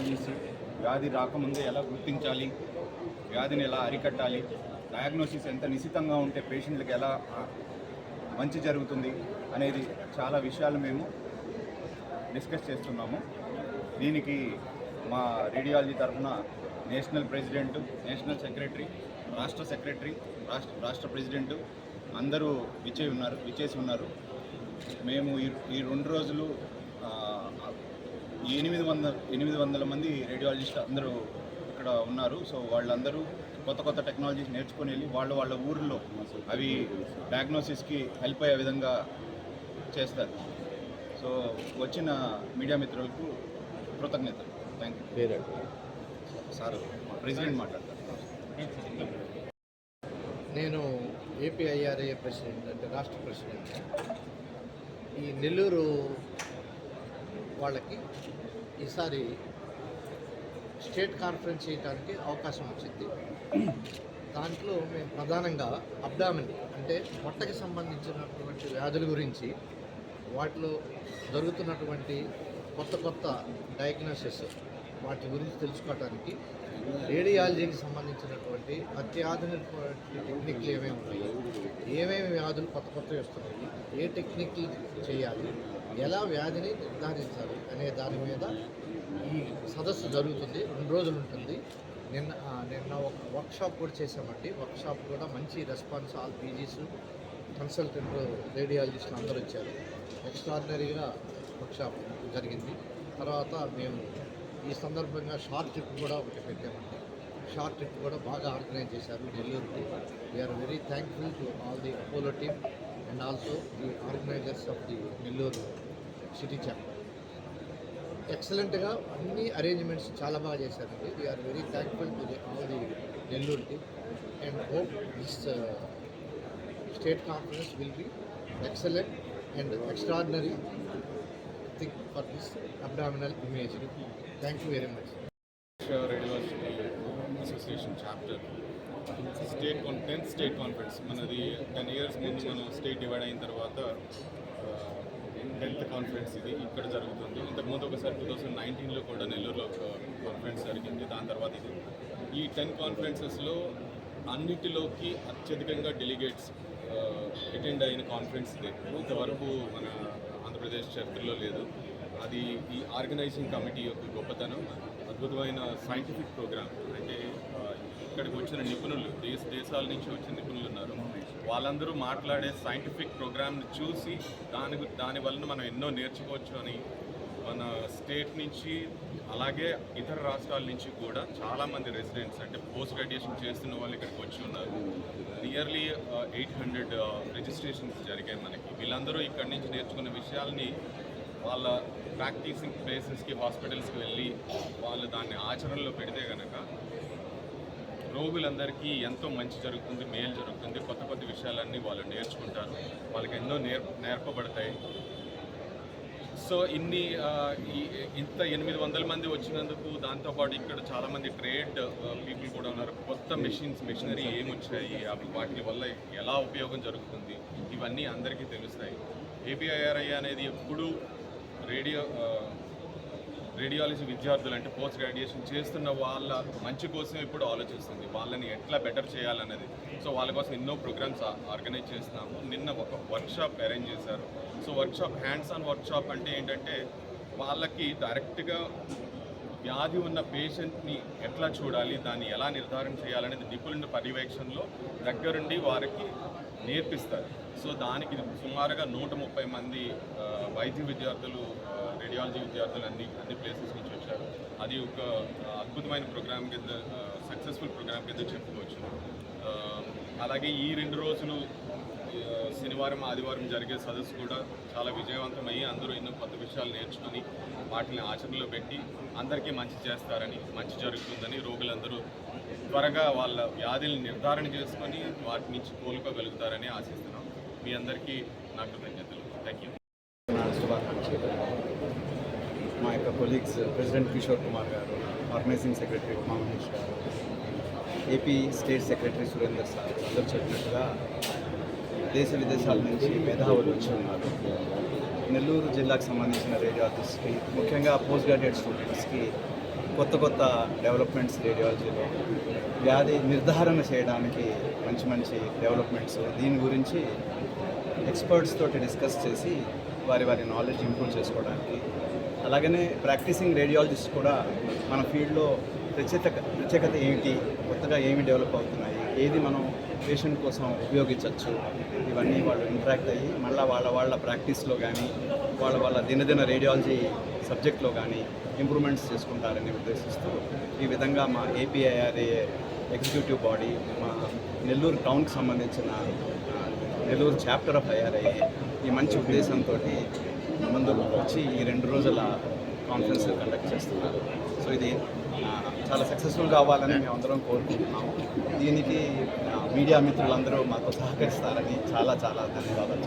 Technologies వ్యాధి రాకముందే ఎలా గుర్తించాలి? వ్యాధిని ఎలా అరికట్టాలి? డయాగ్నోసిస్ ఎంత నిశితంగా ఉంటే పేషెంట్లకు ఎలా మంచి జరుగుతుంది అనేది చాలా విషయాలు మేము డిస్కస్ చేస్తున్నాము. దీనికి మా రేడియాలజీ తరఫున నేషనల్ ప్రెసిడెంట్ నేషనల్ సెక్రటరీ రాష్ట్ర సెక్రటరీ రాష్ట్ర రాష్ట్ర ప్రెసిడెంట్ అందరూ విచ్చే ఉన్నారు విచ్చేసి ఉన్నారు. మేము ఈ ఈ రెండు రోజులు ఎనిమిది వంద ఎనిమిది వందల మంది రేడియాలజిస్ట్ అందరూ ఇక్కడ ఉన్నారు. సో వాళ్ళందరూ కొత్త కొత్త టెక్నాలజీస్ నేర్చుకొని వెళ్ళి వాళ్ళ వాళ్ళ ఊర్లో అవి డయాగ్నోసిస్కి హెల్ప్ అయ్యే విధంగా చేస్తారు. సో వచ్చిన మీడియా మిత్రులకు కృతజ్ఞతలు. థ్యాంక్ యూ సార్ ప్రెసిడెంట్ మాట్లాడతారు. నేను ఏపీఐఆర్ఏ ప్రెసిడెంట్ అంటే రాష్ట్ర ప్రెసిడెంట్. ఈ నెల్లూరు వాళ్ళకి ఈసారి స్టేట్ కాన్ఫరెన్స్ చేయడానికి అవకాశం వచ్చింది. దాంట్లో మేము ప్రధానంగా అబ్డామిన్ అంటే పొట్టకి సంబంధించినటువంటి వ్యాధుల గురించి వాటిలో జరుగుతున్నటువంటి కొత్త కొత్త డయాగ్నోసిస్ వాటి గురించి తెలుసుకోవడానికి రేడియాలజీకి సంబంధించినటువంటి అత్యాధునిక టెక్నిక్లు ఏమేమి ఉన్నాయి ఏమేమి వ్యాధులు కొత్త కొత్తవి వస్తున్నాయి ఏ టెక్నిక్లు చేయాలి ఎలా వ్యాధిని నిర్ధారించాలి అనే దాని మీద ఈ సదస్సు జరుగుతుంది. రెండు రోజులు ఉంటుంది. నిన్న నిన్న ఒక వర్క్షాప్ కూడా చేసామండి వర్క్షాప్ కూడా మంచి రెస్పాన్స్ ఆల్ పీజీస్ కన్సల్టెంట్ రేడియాలజిస్టులు అందరూ వచ్చారు. ఎక్స్ట్రాడినరీగా వర్క్షాప్ జరిగింది. తర్వాత మేము ఈ సందర్భంగా షార్ట్ ట్రిప్ కూడా ఒకటి పెట్టామండి. షార్ట్ ట్రిప్ కూడా బాగా ఆర్గనైజ్ చేశారు నెల్లూరుకి we're very thankful to all the Apollo team and also the organizers of the Nellore city chapter ఎక్సలెంట్గా అన్ని అరేంజ్మెంట్స్ చాలా బాగా చేశారండి. We're very thankful to the all the Nellore and hope this state conference will be excellent and extraordinary thing for this abdominal image thank you very much association chapter state con tenth state conference. మనది ten years ముందు మనం state divide అయిన తర్వాత tenth conference ఇది. ఇక్కడ జరుగుతుంది. ఇంతకుముందు ఒకసారి టూ థౌసండ్ నైన్టీన్లో కూడా నెల్లూరులో ఒక కాన్ఫరెన్స్ జరిగింది. దాని తర్వాత ఇది. ఈ టెన్ కాన్ఫరెన్సెస్లో అన్నిటిలోకి అత్యధికంగా డెలిగేట్స్ అటెండ్ అయిన కాన్ఫరెన్స్ ఇది. ఇంతవరకు మన ఆంధ్రప్రదేశ్ చరిత్రలో లేదు. అది ఈ ఆర్గనైజింగ్ కమిటీ యొక్క గొప్పతనం. అద్భుతమైన సైంటిఫిక్ ప్రోగ్రామ్. అంటే ఇక్కడికి వచ్చిన నిపుణులు దేశ దేశాల నుంచి వచ్చిన నిపుణులు ఉన్నారు. వాళ్ళందరూ మాట్లాడే సైంటిఫిక్ ప్రోగ్రామ్ని చూసి దాని దాని వలన మనం ఎన్నో నేర్చుకోవచ్చు అని మన స్టేట్ నుంచి అలాగే ఇతర రాష్ట్రాల నుంచి కూడా చాలామంది రెసిడెంట్స్ అంటే పోస్ట్ గ్రాడ్యుయేషన్ చేస్తున్న వాళ్ళు ఇక్కడికి వచ్చి ఉన్నారు. నియర్లీ ఎయిట్ హండ్రెడ్ రిజిస్ట్రేషన్స్ జరిగాయి మనకి. వీళ్ళందరూ ఇక్కడి నుంచి నేర్చుకున్న విషయాల్ని వాళ్ళ ప్రాక్టీసింగ్ ప్లేసెస్కి హాస్పిటల్స్కి వెళ్ళి వాళ్ళు దాన్ని ఆచరణలో పెడితే కనుక రోగులందరికీ ఎంతో మంచి జరుగుతుంది మేలు జరుగుతుంది. కొత్త కొత్త విషయాలన్నీ వాళ్ళు నేర్చుకుంటారు. వాళ్ళకి ఎన్నో నేర్ నేర్పబడతాయి. సో ఇన్ని ఇంత ఎనిమిది వందల మంది వచ్చినందుకు దాంతోపాటు ఇక్కడ చాలామంది ట్రేడ్ పీపుల్ కూడా ఉన్నారు. కొత్త మెషిన్స్ మెషినరీ ఏమొచ్చాయి? అవి వాటి వల్ల ఎలా ఉపయోగం జరుగుతుంది? ఇవన్నీ అందరికీ తెలుస్తాయి. ఏపీఐఆర్ఐ అనేది ఎప్పుడూ రేడియో రేడియాలజీ విద్యార్థులు అంటే పోస్ట్ గ్రాడ్యుయేషన్ చేస్తున్న వాళ్ళ మంచి కోసం ఇప్పుడు ఆలోచిస్తుంది. వాళ్ళని ఎట్లా బెటర్ చేయాలన్నది సో వాళ్ళ కోసం ఎన్నో ప్రోగ్రామ్స్ ఆర్గనైజ్ చేస్తున్నాము. నిన్న ఒక వర్క్షాప్ అరేంజ్ చేశారు. So workshop hands on workshop అంటే ఏంటంటే వాళ్ళకి డైరెక్ట్గా వ్యాధి ఉన్న పేషెంట్ని ఎట్లా చూడాలి దాన్ని ఎలా నిర్ధారణ చేయాలనేది నిపుణుల పర్యవేక్షణలో దగ్గరుండి వారికి నేర్పిస్తారు. సో దానికి సుమారుగా నూట ముప్పై మంది వైద్య విద్యార్థులు రేడియాలజీ విద్యార్థులు అన్ని అన్ని ప్లేసెస్ నుంచి వచ్చారు. అది ఒక అద్భుతమైన ప్రోగ్రామ్ కింద సక్సెస్ఫుల్ ప్రోగ్రామ్ కింద చెప్పుకోవచ్చు. అలాగే ఈ రెండు రోజులు శనివారం ఆదివారం జరిగే సదస్సు కూడా చాలా విజయవంతమయ్యి అందరూ ఎన్నో కొత్త విషయాలు నేర్చుకొని వాటిని ఆచరణలో పెట్టి అందరికీ మంచి చేస్తారని మంచి జరుగుతుందని రోగులందరూ త్వరగా వాళ్ళ వ్యాధుల్ని నిర్ధారణ చేసుకొని వాటి నుంచి కోలుకోగలుగుతారని ఆశిస్తున్నాం. మీ అందరికీ నా కృతజ్ఞతలు. థ్యాంక్ యూ శుభాకాంక్షలు. మా యొక్క కొలీగ్స్ ప్రెసిడెంట్ కిషోర్ కుమార్ గారు ఆర్గనైజింగ్ సెక్రటరీ ఉమా మహేష్ గారు AP state secretary Surender sir అందరూ చెప్పినట్టుగా దేశ విదేశాల నుంచి మేధావులు వచ్చి ఉన్నారు. నెల్లూరు జిల్లాకు సంబంధించిన రేడియాలజిస్ట్కి ముఖ్యంగా పోస్ట్ గ్రాడ్యుయేట్ స్టూడెంట్స్కి కొత్త కొత్త డెవలప్మెంట్స్ రేడియాలజీలో వ్యాధి నిర్ధారణ చేయడానికి మంచి మంచి డెవలప్మెంట్స్ దీని గురించి ఎక్స్పర్ట్స్ తోటి డిస్కస్ చేసి వారి వారి నాలెడ్జ్ ఇంప్రూవ్ చేసుకోవడానికి అలాగనే ప్రాక్టీసింగ్ రేడియాలజిస్ట్ కూడా మన ఫీల్డ్లో ప్రత్యేక ప్రత్యేకత ఏమిటి? కొత్తగా ఏమి డెవలప్ అవుతున్నాయి? ఏది మనం పేషెంట్ కోసం ఉపయోగించవచ్చు? ఇవన్నీ వాళ్ళు ఇంటరాక్ట్ అయ్యి మళ్ళీ వాళ్ళ వాళ్ళ ప్రాక్టీస్లో కానీ వాళ్ళ వాళ్ళ దినదిన రేడియాలజీ సబ్జెక్ట్లో కానీ ఇంప్రూవ్మెంట్స్ చేసుకుంటారని ఉద్దేశిస్తూ ఈ విధంగా మా ఏపీఐఆర్ఏ ఎగ్జిక్యూటివ్ బాడీ మా నెల్లూరు టౌన్కి సంబంధించిన నెల్లూరు చాప్టర్ ఆఫ్ ఐఆర్ఐ ఈ మంచి ఉద్దేశంతో ముందు వచ్చి ఈ రెండు రోజుల కాన్ఫరెన్స్ కండక్ట్ చేస్తున్నారు. సో ఇది చాలా సక్సెస్ఫుల్ కావాలని మేము అందరం కోరుకుంటున్నాము. దీనికి మీడియా మిత్రులందరూ మాకు సహకరిస్తారని చాలా చాలా ధన్యవాదాలు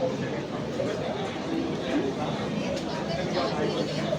Thank you.